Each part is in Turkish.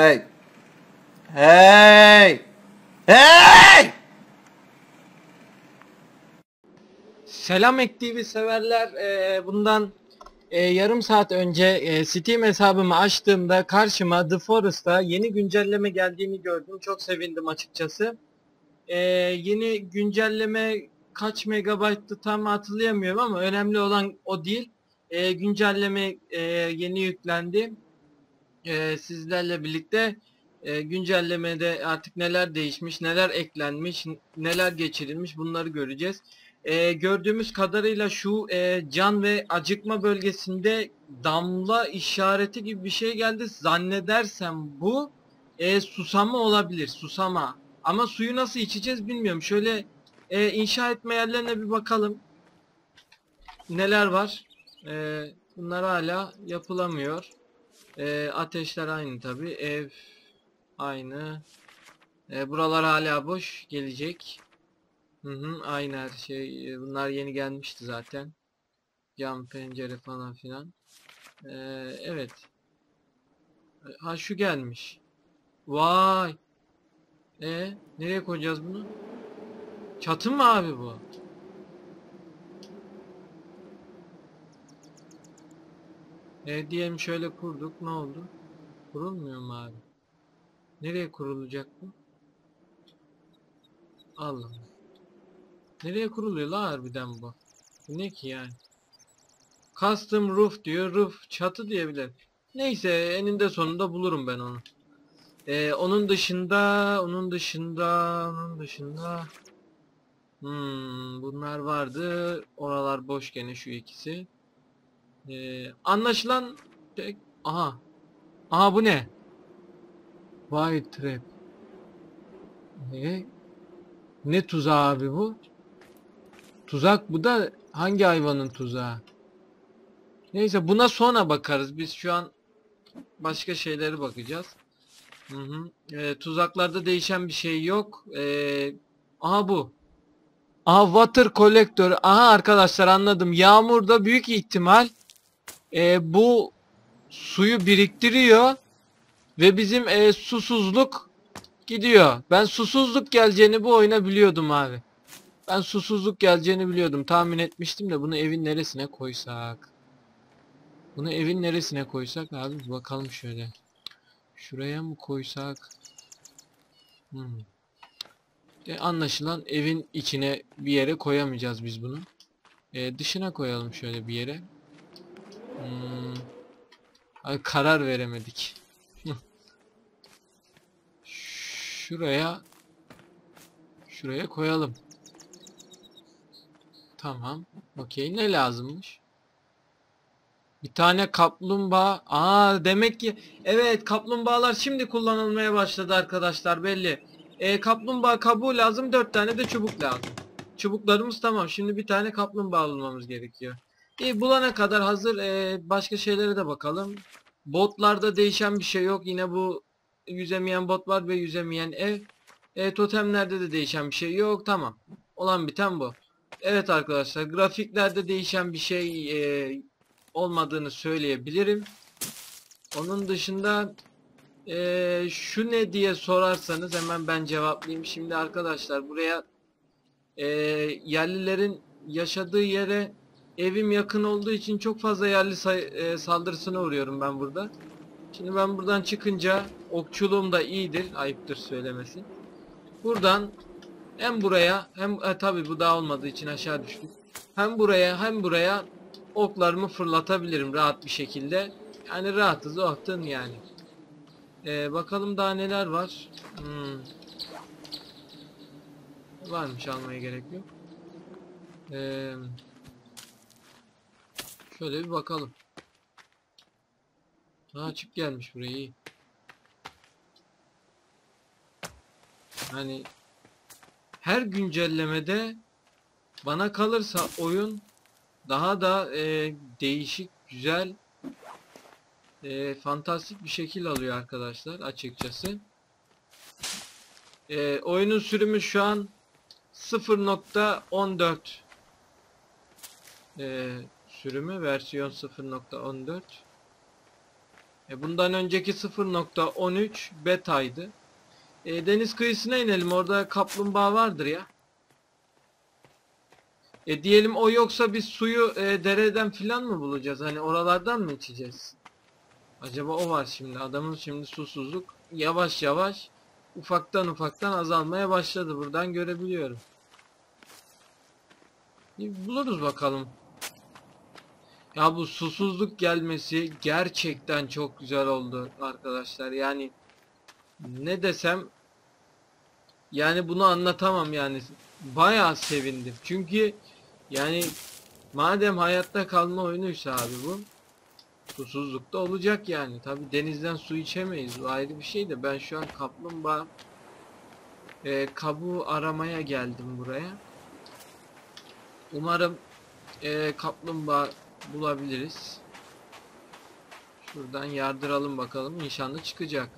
Hey. Hey. Hey. Selam Ek severler. Ee, bundan e, yarım saat önce e, Steam hesabımı açtığımda karşıma The Forest'ta yeni güncelleme geldiğini gördüm. Çok sevindim açıkçası. Ee, yeni güncelleme kaç megabayttı tam hatırlayamıyorum ama önemli olan o değil. Ee, güncelleme e, yeni yüklendi. Ee, sizlerle birlikte e, güncellemede artık neler değişmiş, neler eklenmiş, neler geçirilmiş bunları göreceğiz. E, gördüğümüz kadarıyla şu e, can ve acıkma bölgesinde damla işareti gibi bir şey geldi. Zannedersem bu e, susama olabilir. Susama. Ama suyu nasıl içeceğiz bilmiyorum. Şöyle e, inşa etme yerlerine bir bakalım. Neler var? E, bunlar hala yapılamıyor. E, ateşler aynı tabi. Ev aynı. E, buralar hala boş. Gelecek. Hı hı, aynı her şey. E, Bunlar yeni gelmişti zaten. Cam, pencere falan filan. Ee, evet. E, Ha şu gelmiş. Vay. E nereye koyacağız bunu? Çatı mı abi bu? E diyelim şöyle kurduk. Ne oldu? Kurulmuyor mu abi? Nereye kurulacak bu? Allah. Nereye kuruluyor la harbiden bu? Bu ne ki yani? Custom roof diyor. Roof çatı diyebilir. Neyse eninde sonunda bulurum ben onu. Ee, onun dışında, onun dışında, onun dışında. Hmm, bunlar vardı. Oralar boş gene şu ikisi. Ee, anlaşılan tek... Aha. Aha bu ne? White trap. Ne? Ne tuzağı abi bu? Tuzak bu da hangi hayvanın tuzağı? Neyse buna sonra bakarız. Biz şu an başka şeylere bakacağız. Hı hı. Ee, tuzaklarda değişen bir şey yok. Ee, aha bu. Aha water collector. Aha arkadaşlar anladım. Yağmurda büyük ihtimal e, bu suyu biriktiriyor ve bizim e, susuzluk gidiyor. Ben susuzluk geleceğini bu oyuna biliyordum abi. Ben susuzluk geleceğini biliyordum. Tahmin etmiştim de bunu evin neresine koysak. Bunu evin neresine koysak abi bakalım şöyle. Şuraya mı koysak? Hmm. E, anlaşılan evin içine bir yere koyamayacağız biz bunu. E, dışına koyalım şöyle bir yere. Hmm. Abi karar veremedik. Şuraya Şuraya koyalım. Tamam. Okey. Ne lazımmış? Bir tane kaplumbağa. Aa demek ki evet kaplumbağalar şimdi kullanılmaya başladı arkadaşlar belli. E, kaplumbağa kabuğu lazım. Dört tane de çubuk lazım. Çubuklarımız tamam. Şimdi bir tane kaplumbağa bulmamız gerekiyor. İyi bulana kadar hazır e, başka şeylere de bakalım. Botlarda değişen bir şey yok. Yine bu yüzemeyen bot var ve yüzemeyen ev. E, totemlerde de değişen bir şey yok. Tamam. Olan biten bu. Evet arkadaşlar grafiklerde değişen bir şey e, olmadığını söyleyebilirim. Onun dışında e, şu ne diye sorarsanız hemen ben cevaplayayım. Şimdi arkadaşlar buraya e, yerlilerin yaşadığı yere evim yakın olduğu için çok fazla yerli e, saldırısına uğruyorum ben burada. Şimdi ben buradan çıkınca okçuluğum da iyidir. Ayıptır söylemesi. Buradan hem buraya hem e, tabi bu daha olmadığı için aşağı düştük. Hem buraya hem buraya oklarımı fırlatabilirim rahat bir şekilde. Yani rahatız ohtun yani. Ee, bakalım daha neler var. Hmm. Varmış almaya gerek yok. Ee, şöyle bir bakalım. Ha çip gelmiş buraya iyi. Hani her güncellemede bana kalırsa oyun daha da e, değişik, güzel, e, fantastik bir şekil alıyor arkadaşlar açıkçası. E, oyunun sürümü şu an 0.14 e, sürümü versiyon 0.14 E bundan önceki 0.13 betaydı. E, deniz kıyısına inelim. Orada kaplumbağa vardır ya. E diyelim o yoksa biz suyu e, dereden filan mı bulacağız? Hani oralardan mı içeceğiz? Acaba o var şimdi. Adamın şimdi susuzluk yavaş yavaş ufaktan ufaktan azalmaya başladı. Buradan görebiliyorum. Buluruz bakalım. Ya bu susuzluk gelmesi gerçekten çok güzel oldu arkadaşlar. Yani ne desem yani bunu anlatamam yani. Bayağı sevindim. Çünkü yani madem hayatta kalma oyunuysa abi bu susuzlukta olacak yani. Tabi denizden su içemeyiz. Bu ayrı bir şey de ben şu an kaplumbağa e, kabuğu aramaya geldim buraya. Umarım e, kaplumbağa bulabiliriz. Şuradan yardıralım bakalım. Nişanlı çıkacak.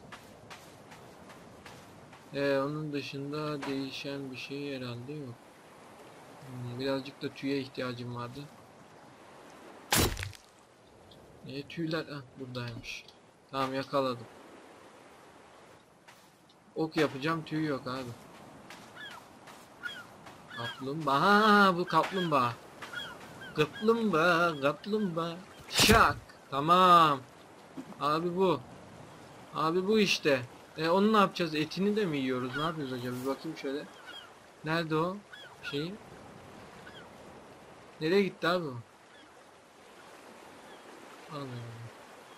Ee, onun dışında değişen bir şey herhalde yok. Hmm, birazcık da tüye ihtiyacım vardı. E, tüyler ah buradaymış. Tamam yakaladım. Ok yapacağım tüy yok abi. Kaplumbağa bu kaplumbağa. Kaplumbağa kaplumbağa. Şak. Tamam. Abi bu. Abi bu işte. E onu ne yapacağız? Etini de mi yiyoruz? Ne yapıyoruz acaba? Bir bakayım şöyle. Nerede o? Şeyi. Nereye gitti abi o?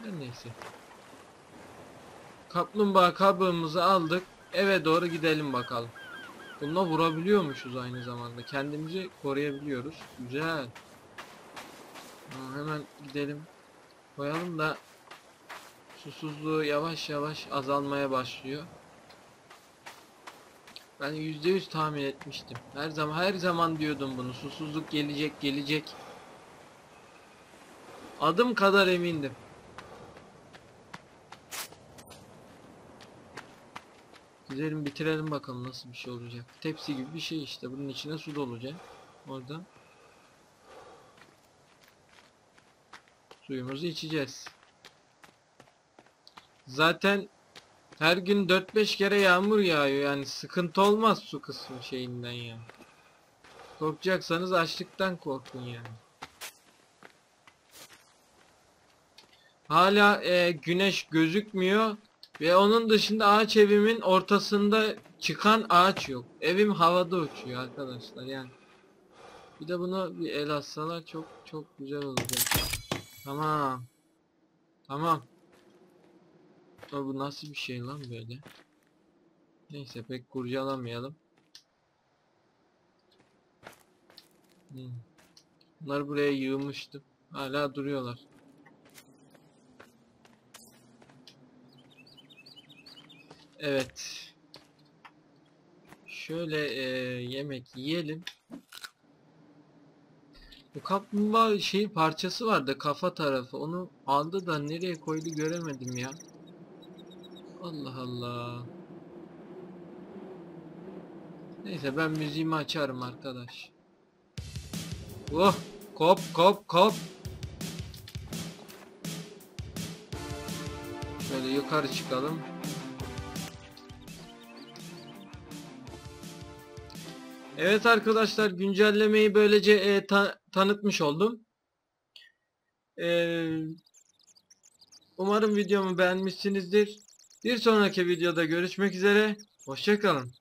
Her neyse. Kaplumbağa kabığımızı aldık. Eve doğru gidelim bakalım. Bununla vurabiliyormuşuz aynı zamanda. Kendimizi koruyabiliyoruz. Güzel. Ha, hemen gidelim. Koyalım da susuzluğu yavaş yavaş azalmaya başlıyor. Ben %100 tahmin etmiştim. Her zaman her zaman diyordum bunu. Susuzluk gelecek, gelecek. Adım kadar emindim. Gidelim bitirelim bakalım nasıl bir şey olacak. Tepsi gibi bir şey işte. Bunun içine su dolacak. Oradan. Suyumuzu içeceğiz. Zaten her gün 4-5 kere yağmur yağıyor yani sıkıntı olmaz su kısmı şeyinden ya. Korkacaksanız açlıktan korkun yani. Hala e, güneş gözükmüyor ve onun dışında ağaç evimin ortasında çıkan ağaç yok. Evim havada uçuyor arkadaşlar yani. Bir de bunu bir el atsalar çok çok güzel olacak. Tamam. Tamam. Ama bu nasıl bir şey lan böyle? Neyse pek kurcalamayalım. Hmm. Bunlar buraya yığmıştım. Hala duruyorlar. Evet. Şöyle e, yemek yiyelim. Bu kaplumbağa şey parçası vardı kafa tarafı. Onu aldı da nereye koydu göremedim ya. Allah Allah. Neyse ben müziğimi açarım arkadaş. Oh kop kop kop. Şöyle yukarı çıkalım. Evet arkadaşlar güncellemeyi böylece e, ta- tanıtmış oldum. E, umarım videomu beğenmişsinizdir. Bir sonraki videoda görüşmek üzere. Hoşçakalın.